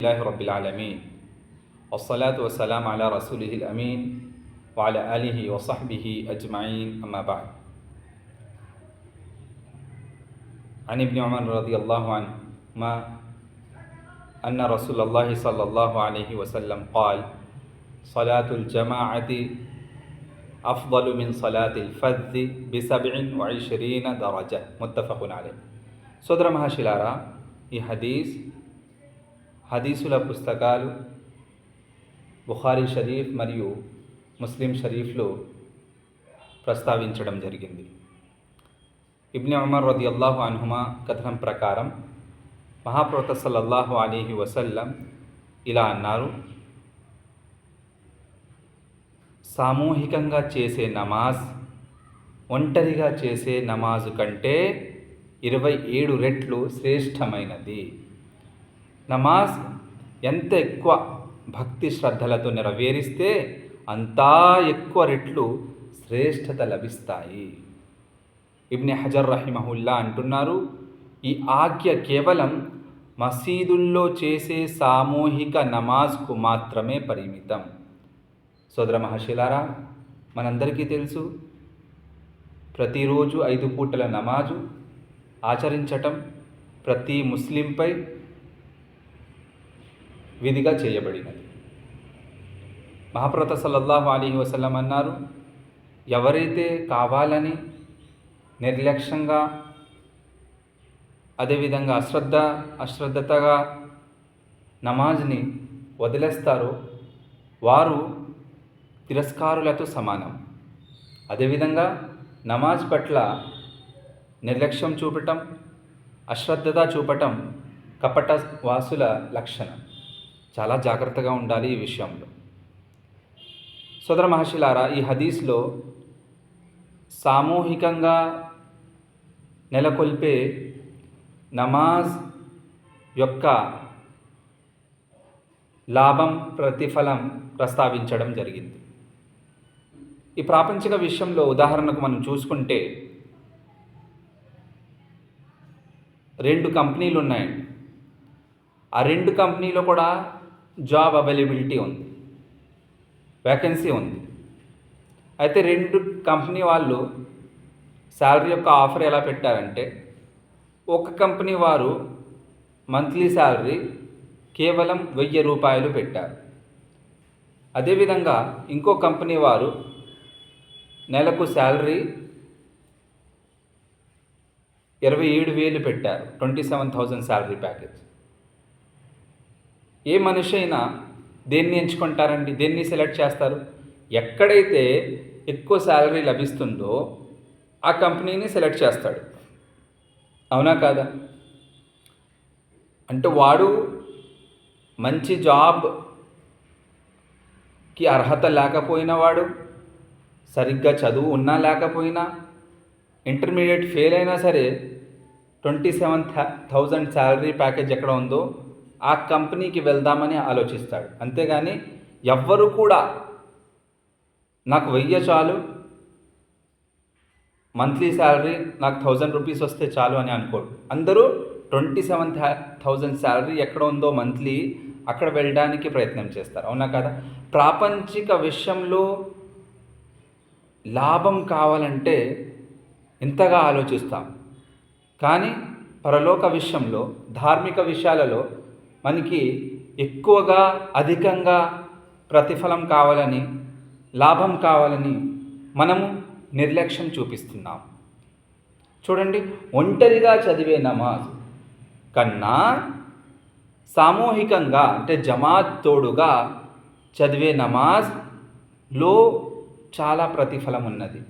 الله رب العالمين والصلاة والسلام على رسوله الأمين وعلى آله وصحبه أجمعين أما بعد عن ابن عمر رضي الله عنهما أن رسول الله صلى الله عليه وسلم قال صلاة الجماعة أفضل من صلاة الفذ بسبع وعشرين درجة متفق عليه సోదర మహాశిలారా ఈ హదీస్ హదీసుల పుస్తకాలు బుఖారీ షరీఫ్ మరియు ముస్లిం షరీఫ్లో ప్రస్తావించడం జరిగింది. ఇబ్ని ఉమర్ రది అల్లాహు అన్హుమా కథనం ప్రకారం మహాప్రవత సల్లల్లాహు అలీహి వసల్లం ఇలా అన్నారు సామూహికంగా చేసే నమాజ్ ఒంటరిగా చేసే నమాజు కంటే ఇరవై ఏడు రెట్లు శ్రేష్టమైనది. నమాజ్ ఎంత ఎక్కువ భక్తి శ్రద్ధలతో నెరవేరిస్తే అంతా ఎక్కువ రెట్లు శ్రేష్టత లభిస్తాయి. ఇబ్ని హజర్ రహిమహుల్లా అంటున్నారు ఈ ఆజ్ఞ కేవలం మసీదుల్లో చేసే సామూహిక నమాజ్కు మాత్రమే పరిమితం. సోదర మహర్షిలారా మనందరికీ తెలుసు ప్రతిరోజు ఐదు పూటల నమాజు ఆచరించటం ప్రతి ముస్లింపై విధిగా చేయబడినది. మహాప్రత సల్లల్లాహు అలీ వసలం అన్నారు ఎవరైతే కావాలని నిర్లక్ష్యంగా అదేవిధంగా అశ్రద్ధ అశ్రద్ధతగా నమాజ్ని వదిలేస్తారో వారు తిరస్కారులతో సమానం. అదేవిధంగా నమాజ్ పట్ల నిర్లక్ష్యం చూపటం అశ్రద్ధత చూపటం కపట వాసుల లక్షణం. చాలా జాగ్రత్తగా ఉండాలి ఈ విషయంలో. సోదర మహర్షిలారా ఈ హదీస్లో సామూహికంగా నెలకొల్పే నమాజ్ యొక్క లాభం ప్రతిఫలం ప్రస్తావించడం జరిగింది. ఈ ప్రాపంచిక విషయంలో ఉదాహరణకు మనం చూసుకుంటే రెండు కంపెనీలు ఉన్నాయండి ఆ రెండు కంపెనీలో కూడా జాబ్ అవైలబిలిటీ ఉంది. వేకెన్సీ ఉంది. అయితే రెండు కంపెనీ వాళ్ళు శాలరీ యొక్క ఆఫర్ ఎలా పెట్టారంటే ఒక కంపెనీ వారు మంత్లీ శాలరీ కేవలం వెయ్యి రూపాయలు పెట్టారు. అదేవిధంగా ఇంకో కంపెనీ వారు నెలకు శాలరీ ఇరవై ఏడు వేలు పెట్టారు twenty seven thousand salary package. ఏ మనిషి అయినా దేన్ని ఎంచుకుంటారండి? దేన్ని సెలెక్ట్ చేస్తారు? ఎక్కడైతే ఎక్కువ శాలరీ లభిస్తుందో ఆ కంపెనీని సెలెక్ట్ చేస్తాడు. అవునా కాదా? అంటే వాడు మంచి జాబ్కి అర్హత లేకపోయిన వాడు సరిగ్గా చదువు ఉన్నా లేకపోయినా ఇంటర్మీడియట్ ఫెయిల్ అయినా సరే twenty seven thousand salary package ఎక్కడ ఉందో ఆ కంపెనీకి వెళ్దామని ఆలోచిస్తాడు. అంతేగాని ఎవ్వరు కూడా నాకు వెయ్యి చాలు మంత్లీ శాలరీ నాకు థౌజండ్ రూపీస్ వస్తే చాలు అని అనుకోడు. అందరూ ట్వంటీ సెవెన్ థౌజండ్ శాలరీ ఎక్కడ ఉందో మంత్లీ అక్కడ వెళ్ళడానికి ప్రయత్నం చేస్తారు. అవునా కదా? ప్రాపంచిక విషయంలో లాభం కావాలంటే ఇంతగా ఆలోచిస్తాం. కానీ పరలోక విషయంలో ధార్మిక విషయాలలో మనకి ఎక్కువగా అధికంగా ప్రతిఫలం కావాలని లాభం కావాలని మనము నిర్లక్ష్యం చూపిస్తున్నాం. చూడండి ఒంటరిగా చదివే నమాజ్ కన్నా సామూహికంగా అంటే జమాత్ తోడుగా చదివే నమాజ్లో చాలా ప్రతిఫలం ఉన్నది.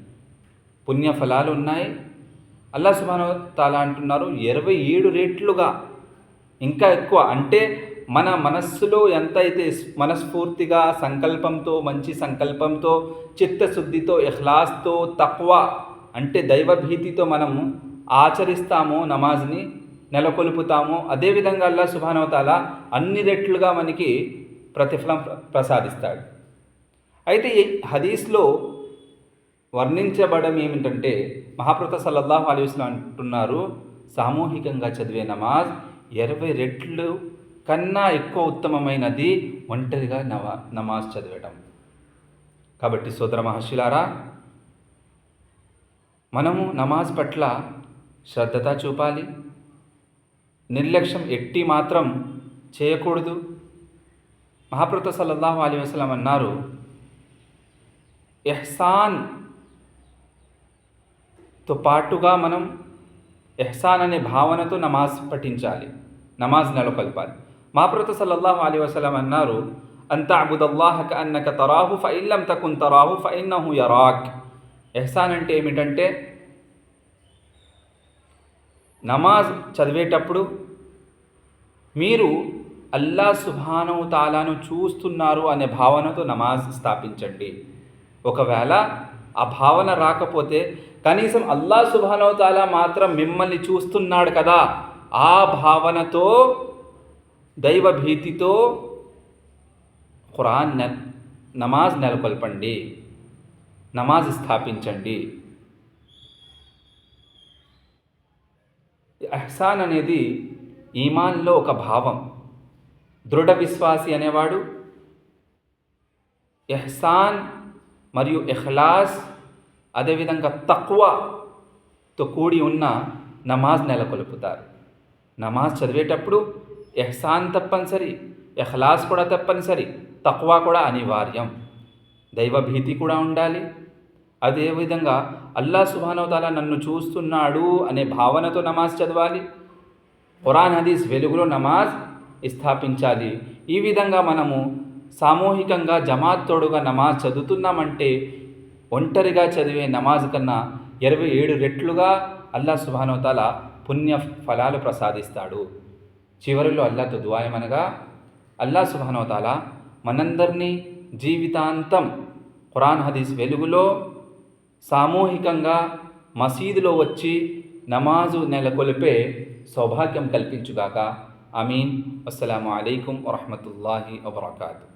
పుణ్యఫలాలు ఉన్నాయి. అల్లా సుబాను తాలా అంటున్నారు ఇరవై ఏడు రేట్లుగా ఇంకా ఎక్కువ. అంటే మన మనస్సులో ఎంతైతే మనస్ఫూర్తిగా సంకల్పంతో మంచి సంకల్పంతో చిత్తశుద్ధితో ఇహ్లాస్తో తక్కువ అంటే దైవభీతితో మనము ఆచరిస్తామో నమాజ్ని నెలకొల్పుతామో అదేవిధంగా అల్లా సుభానవతాల అన్ని రెట్లుగా మనకి ప్రతిఫలం ప్రసాదిస్తాడు. అయితే ఈ హదీస్లో వర్ణించబడం ఏమిటంటే మహాప్రత సల్లల్లాహు అలీ అంటున్నారు సామూహికంగా చదివే నమాజ్ ఇరవై రెట్లు కన్నా ఎక్కువ ఉత్తమమైనది ఒంటరిగా నవా నమాజ్ చదవడం కాబట్టి సోదర మహర్షులారా మనము నమాజ్ పట్ల శ్రద్ధత చూపాలి. నిర్లక్ష్యం ఎట్టి మాత్రం చేయకూడదు. మహాప్రత సల్లల్లాహు అలీ వసలం అన్నారు ఎహ్సాన్తో పాటుగా మనం ఎహ్సాన్ అనే భావనతో నమాజ్ పఠించాలి నమాజ్ నెలకొల్పాలి. మహాప్రత సల్లల్లాహు అలీ వసలం అన్నారు అంత అబుదల్లాహక అన్నక తరాహు ఫైల్లం తకున్ తరాహు ఫైన్నహు యరాక్. ఎహ్సాన్ అంటే ఏమిటంటే నమాజ్ చదివేటప్పుడు మీరు అల్లా సుభానవు తాలాను చూస్తున్నారు అనే భావనతో నమాజ్ స్థాపించండి. ఒకవేళ ఆ భావన రాకపోతే కనీసం అల్లా సుభానవు తాలా మాత్రం మిమ్మల్ని చూస్తున్నాడు కదా. ఆ భావనతో దైవ భీతితో ఖురాన్ నె నమాజ్ నెలకొల్పండి. నమాజ్ స్థాపించండి. అహ్సాన్ అనేది ఈమాన్లో ఒక భావం. దృఢ విశ్వాసి అనేవాడు. ఎహ్సాన్ మరియు ఎహ్లాస్ అదేవిధంగా తక్కువతో కూడి ఉన్న నమాజ్ నెలకొల్పుతారు. నమాజ్ చదివేటప్పుడు ఎహ్సాన్ తప్పనిసరి ఎహ్లాస్ కూడా తప్పనిసరి తక్కువ కూడా అనివార్యం. దైవభీతి కూడా ఉండాలి. అదేవిధంగా అల్లా సుభానవతాల నన్ను చూస్తున్నాడు అనే భావనతో నమాజ్ చదవాలి. ఖురాన్ హదీస్ వెలుగులో నమాజ్ స్థాపించాలి. ఈ విధంగా మనము సామూహికంగా జమాత్ తోడుగా నమాజ్ చదువుతున్నామంటే ఒంటరిగా చదివే నమాజ్ కన్నా ఇరవై ఏడు రెట్లుగా అల్లా సుభానవతాల పుణ్య ఫలాలు ప్రసాదిస్తాడు. చివరిలో అల్లాతో దువాయమనగా అల్లా సుభానవతాల మనందరినీ జీవితాంతం ఖురాన్ హదీస్ వెలుగులో సామూహికంగా మసీదులో వచ్చి నమాజు నెలకొల్పే సౌభాగ్యం కల్పించుగాక. అమీన్ అస్సలం అయికం వరహమతుల్లాహి వబర్కాతు.